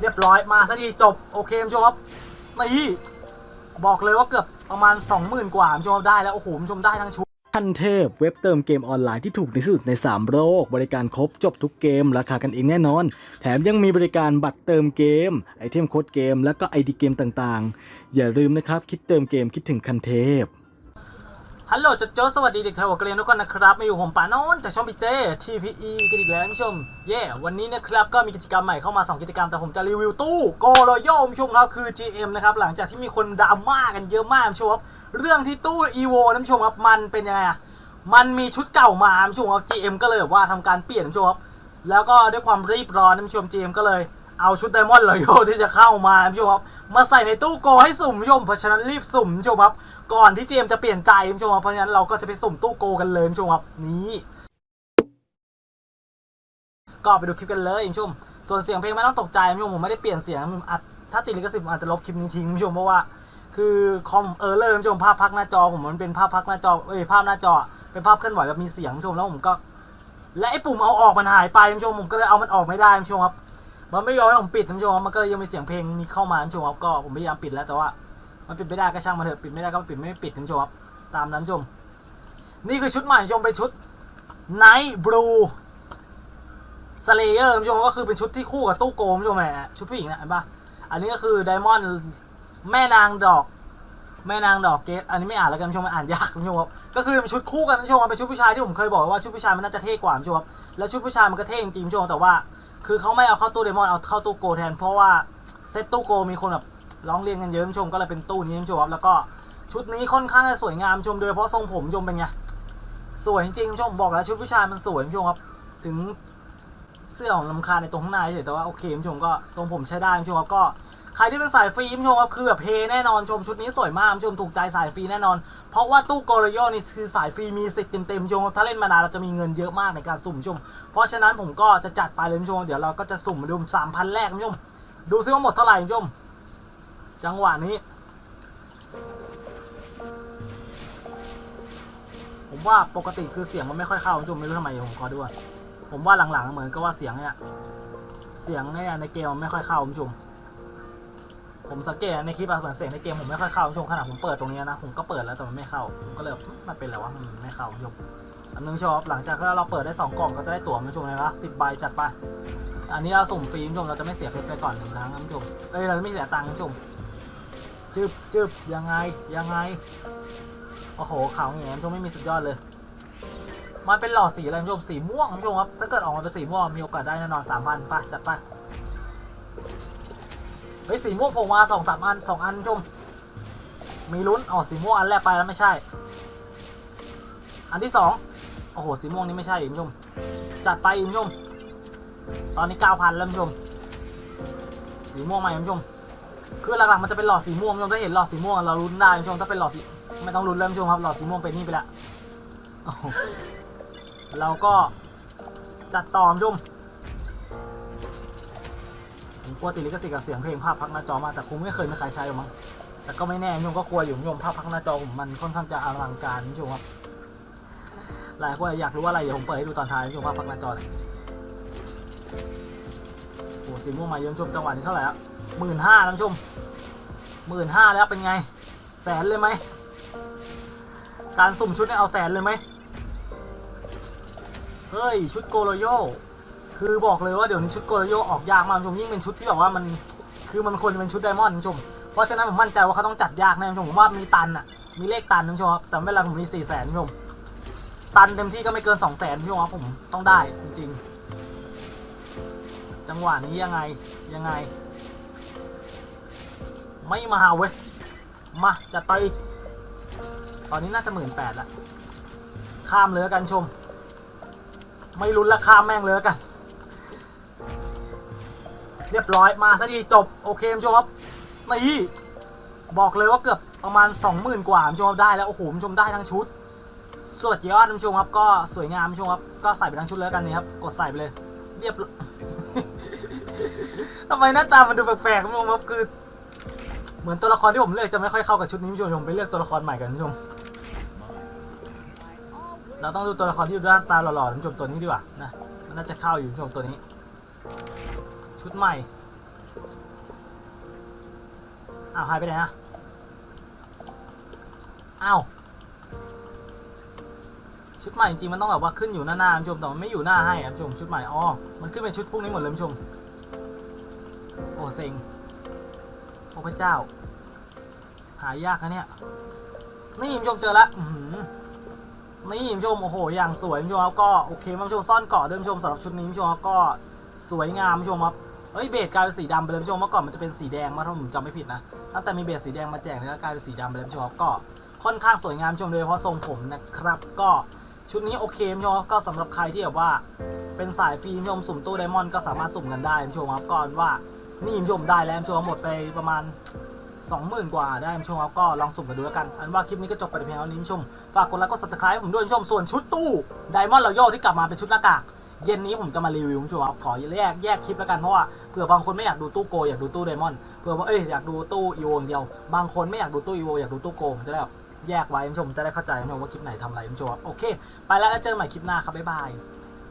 เรียบร้อยมาสักทีจบโอเคคุณผู้ชมครับนี่บอกเลยว่าเกือบประมาณ 20,000 กว่าคุณผู้ชมครับได้แล้ว โอ้โหคุณผู้ชมได้ทั้งชุดทันเทพเว็บเติมเกมออนไลน์ที่ถูกที่สุดใน 3 โลก บริการครบจบทุกเกม ราคากันเองแน่นอน แถมยังมีบริการบัตรเติมเกม ไอเทมโค้ดเกม และก็ไอดีเกมต่างๆ อย่าลืมนะครับ คิดเติมเกมคิดถึงคันเทพ ฮัลโหลจโจสวัสดีเด็กไทยหัวเกรียนทุกคนนะครับ มาอยู่ผมปานนจากช่องพีเจ TPE กันอีกแล้วผู้ชม เย่วันนี้นะครับ ก็มีกิจกรรมใหม่เข้ามา 2 กิจกรรม แต่ผมจะรีวิวตู้โกโรโยคุณผู้ชมครับ คือ GM นะครับ หลังจากที่มีคนดราม่ากันเยอะมากผู้ชมครับ เรื่องที่ตู้ EVO นะคุณผู้ชมครับ มันเป็นยังไงอะมันมีชุดเก่ามาผู้ชมครับ GM ก็เลยว่าทำการเปลี่ยนผู้ชมครับ แล้วก็ด้วยความรีบร้อนนะคุณผู้ชม GM ก็เลย เอาชุดไดมอนด์รอยโยที่จะเข้ามาคุณผู้ชมครับมาใส่ในตู้โกให้สุ่มคุณผู้ชมเพราะฉะนั้นรีบสุ่มคุณผู้ชมครับก่อนที่เจมจะเปลี่ยนใจคุณผู้ชมครับเพราะฉะนั้นเราก็จะไปสุ่มตู้โกกันเลยคุณผู้ชมครับนี่ก็ไปดูคลิปกันเลยคุณผู้ชมส่วนเสียงเพลงไม่ต้องตกใจคุณผู้ชมผมไม่ได้เปลี่ยนเสียงถ้าติดลิขสิทธิ์ผมอาจจะลบคลิปนี้ทิ้งคุณผู้ชมเพราะว่าคือคอมเออร์เลอร์คุณผู้ชมภาพพักหน้าจอผมมันเป็นภาพพักหน้าจอเอ้ยภาพหน้าจอ เป็นภาพเคลื่อนไหวแบบมีเสียงคุณผู้ชมแล้วผมก็และไอ้ปุ่มเอาออกมันหายไปคุณผู้ชมผมก็เลยเอามันออกไม่ได้คุณผู้ชมครับ มันไม่ยอมให้ผมปิดคุณผู้ชมครับมันก็ยังมีเสียงเพลงนี้เข้ามาคุณผู้ชมครับก็ผมพยายามปิดแล้วแต่ว่า มันปิดไม่ได้ก็ช่างมันเถอะปิดไม่ได้ก็ปิดไม่ปิดคุณผู้ชมครับตามนั้นผู้ชม นี่คือชุดใหม่คุณผู้ชมเป็นชุด Night Blue Slayer คุณผู้ชมก็คือเป็นชุดที่คู่กับตู้โกมคุณผู้ชมแหมชุดผู้หญิงนะเห็นปะอันนี้ก็คือ Diamond แม่นางดอกแม่นางดอกเกตอันนี้ไม่อ่านแล้วกันผู้ชมมันอ่านยากคุณผู้ชมครับก็คือเป็นชุดคู่กันคุณผู้ชมเป็นชุดผู้ชายที่ผมเคยบอกว่าชุดผู้ชายมันน่าจะเท่กว่าคุณผู้ชมครับแล้วชุดผู้ชายมันก็เท่จริงคุณผู้ชมแต่ว่า คือเขาไม่เอาเข้าตู้เดมอนเอาเข้าตู้โกแทน เพราะว่าเซตตู้โกมีคนแบบร้องเรียนกันเยอะผู้ชมก็เลยเป็นตู้นี้ผู้ชมครับแล้วก็ชุดนี้ค่อนข้างจะสวยงามชมโดยเฉพาะทรงผมชมเป็นไงสวยจริงผู้ชมบอกแล้วชุดผู้ชายมันสวยผู้ชมครับ ถึง เสื้อของลำคาในตรงข้างในเฉยแต่ว่าโอเคคุณผู้ชมก็ทรงผมใช้ได้คุณผู้ชมครับก็ใครที่เป็นสายฟรีคุณผู้ชมครับคือแบบเพแน่นอนชมชุดนี้สวยมากคุณผู้ชมถูกใจสายฟรีแน่นอน เพราะว่าตู้โกลโยนี่คือสายฟรีมีสิทธิ์เต็มๆผู้ชมถ้าเล่นมานานเราจะมีเงินเยอะมากในการสุ่มผู้ชม เพราะฉะนั้นผมก็จะจัดไปเลยคุณผู้ชมเดี๋ยวเราก็จะสุ่มมาดูสามพันแรกคุณผู้ชมดูซิว่าหมดเท่าไหร่คุณผู้ชม จังหวะนี้ผมว่าปกติคือเสียงมันไม่ค่อยเข้าคุณผู้ชมไม่รู้ทำไมผมขอดูก่อน ผมว่าหลังๆเหมือนกับว่าเสียงเนี่ยเสียงเนี่ยในเกมมันไม่ค่อยเข้าคุณผู้ชมผมสังเกตในคลิปอะเหมือนเสียงในเกมผมไม่ค่อยเข้าคุณผู้ชมขนาดผมเปิดตรงเนี้ยนะผมก็เปิดแล้วแต่มันไม่เข้าผมก็เลยมันเป็นอะไรวะมันไม่เข้าคุณผู้ชมอันนึงชอบหลังจากที่เราเปิดได้ 2 กล่องก็จะได้ตั๋วคุณผู้ชมเลยนะสิบใบจัดไปอันนี้เราสุ่มฟรีคุณผู้ชมเราจะไม่เสียเพชรไปก่อนหนึ่งครั้งคุณผู้ชมเอ้ยเราจะไม่เสียตังค์คุณผู้ชมจึบจึบยังไงยังไงโอ้โหขาวแหงคุณผู้ชมไม่มีสุดยอดเลย มันเป็นหลอดสีอะไรคุณผู้ชมสีม่วงคุณผู้ชมครับถ้าเกิดออกมาเป็นสีม่วงมีโอกาสได้แน่นอนสามพันไปจัดไปเฮ้ยสีม่วงโผลมาสองสามอันสองอันคุณผู้ชม มีลุ้นอ๋อสีม่วงอันแรกไปแล้วไม่ใช่ อันที่สองโอ้โหสีม่วงนี่ไม่ใช่คุณผู้ชมจัดไปคุณผู้ชมตอนนี้เก้าพันแล้วคุณผู้ชมสีม่วงใหม่คุณผู้ชมคือหลักๆมันจะเป็นหลอดสีม่วงคุณผู้ชมถ้าเห็นหลอดสีม่วงเราลุ้นได้คุณผู้ชมถ้าเป็นหลอดสีไม่ต้องลุ้นแล้วคุณผู้ชมครับหลอดสีม่วงเป็นนี่ไปแล้ว เราก็จัดต่อคุณผู้มผมกลัวติดลิขสิทธิ์กับเสียงเพลงภาพพักหน้าจอมาแต่คงไม่เคยมีใครใช้หรอกมั้งแต่ก็ไม่แน่จุ้มก็กลัวอยู่จุ้มภาพพักหน้าจอผมมันค่อนข้างจะอลังการคุณผู้มครับหลายคนอยากรู้ว่าอะไรเดี๋ยวผมเปิดให้ดูตอนท้ายคุณผู้มว่าพพักหน้าจอหน่อยโอ้สีม่วงมาเยอะคุณผู้ชมจังหวะนี้เท่าไหร่ละหมื่นห้าท่านผู้ชมหมื่นห้าแล้วเป็นไง แสนเลยไหม การสุ่มชุดเนี่ยเอาแสนเลยไหม เฮ้ยชุดโกโลโยคือบอกเลยว่าเดี๋ยวนี้ชุดโกโลโยออกยากมากคุณผู้ชมยิ่งเป็นชุดที่แบบว่ามันคือมันควรจะเป็นชุดไดมอนด์คุณผู้ชมเพราะฉะนั้นผมมั่นใจว่าเขาต้องจัดยากแน่คุณผู้ชมผมว่ามีตันอะมีเลขตันคุณผู้ชมครับแต่เวลาผมมีสี่แสนคุณผู้ชมตันเต็มที่ก็ไม่เกินสองแสนพี่ว่าผมต้องได้จริงจังหวะนี้ยังไงยังไง ไม่มาเว้ยมาจัดไปอีกตอนนี้น่าจะหมื่นแปดละข้ามเลยละกันชม ไม่ลุ้นละข้าแม่งเลยกัน เรียบร้อยมาสักทีจบ โอเคคุณผู้ชมครับนี่บอกเลยว่าเกือบประมาณ 20,000 กว่าคุณผู้ชมครับได้แล้ว โอ้โหคุณผู้ชมได้ทั้งชุดสวัสดียอดท่านผู้ชมครับ ก็สวยงามท่านผู้ชมครับ ก็ใส่ไปทั้งชุดแล้วกันนี่ครับ กดใส่ไปเลย เรียบร้อยทำไมหน้าตามันดูแปลกๆคุณผู้ชมครับคือ เหมือนตัวละครที่ผมเลือกจะไม่ค่อยเข้ากับชุดนี้คุณผู้ชมผมไปเลือกตัวละครใหม่กันคุณผู้ชม เราต้องดูตัวละครที่ดูหน้าตาหล่อๆคุณผู้ชมตัวนี้ดีกว่านะมันน่าจะเข้าอยู่คุณผู้ชมตัวนี้ ชุดใหม่อ้าวหายไปไหนอะอ้าวชุดใหม่จริงๆมันต้องแบบว่าขึ้นอยู่หน้าหน้าคุณผู้ชมแต่มันไม่อยู่หน้าให้อะคุณผู้ชมชุดใหม่อ๋อมันขึ้นเป็นชุดพวกนี้หมดเลยคุณผู้ชมโอ้เซ็งโอ้พระเจ้า หายากนะเนี่ย นี่คุณผู้ชมเจอละอื้อ นี่ผู้ชมโอ้โห อย่างสวยผู้ชมครับก็โอเคคุณผู้ชมซ่อนเกาะด้วยผู้ชมสำหรับชุดนี้ผู้ชมครับก็สวยงามผู้ชมครับเอ้ยเบสกลายเป็นสีดำไปเลยผู้ชมเมื่อก่อนมันจะเป็นสีแดงมาถ้าผมจำไม่ผิดนะตั้งแต่มีเบสสีแดงมาแจกเนี่ยก็กลายเป็นสีดำไปเลยผู้ชมครับก็ค่อนข้างสวยงามผู้ชมโดยเฉพาะทรงผมนะครับก็ชุดนี้โอเคผู้ชมครับก็สำหรับใครที่แบบว่าเป็นสายฟรีคุณผู้ชมสุ่มตู้ไดมอนด์ก็สามารถสุ่มกันได้ผู้ชมครับก่อนว่านี่ผู้ชมได้แล้วผู้ชมหมดไปประมาณ 20,000 กว่าได้คุณผู้ชมครับก็ลองสุ่มกันดูแล้วกัน อันว่าคลิปนี้ก็จบไปเพียงเท่านี้ผู้ชม ฝากกดไลค์กด subscribe ผมด้วยคุณผู้ชม ส่วนชุดตู้ไดมอนด์เราโยที่กลับมาเป็นชุดหน้ากากเย็นนี้ผมจะมารีวิวคุณผู้ชมครับขอแยกแยกคลิปแล้วกันเพราะว่าเผื่อบางคนไม่อยากดูตู้โกอยากดูตู้ไดมอนด์เผื่อว่าเอ้ยอยากดูตู้อีโวอย่างเดียว บางคนไม่อยากดูตู้อีโวอยากดูตู้โกผมจะได้แบบแยกไว้คุณผู้ชมจะได้เข้าใจคุณผู้ชมว่าคลิปไหนทำอะไรคุณผู้ชมครับโอเค ไปแล้วแล้วเจอกันใหม่คลิปหน้าครับบ๊ายบาย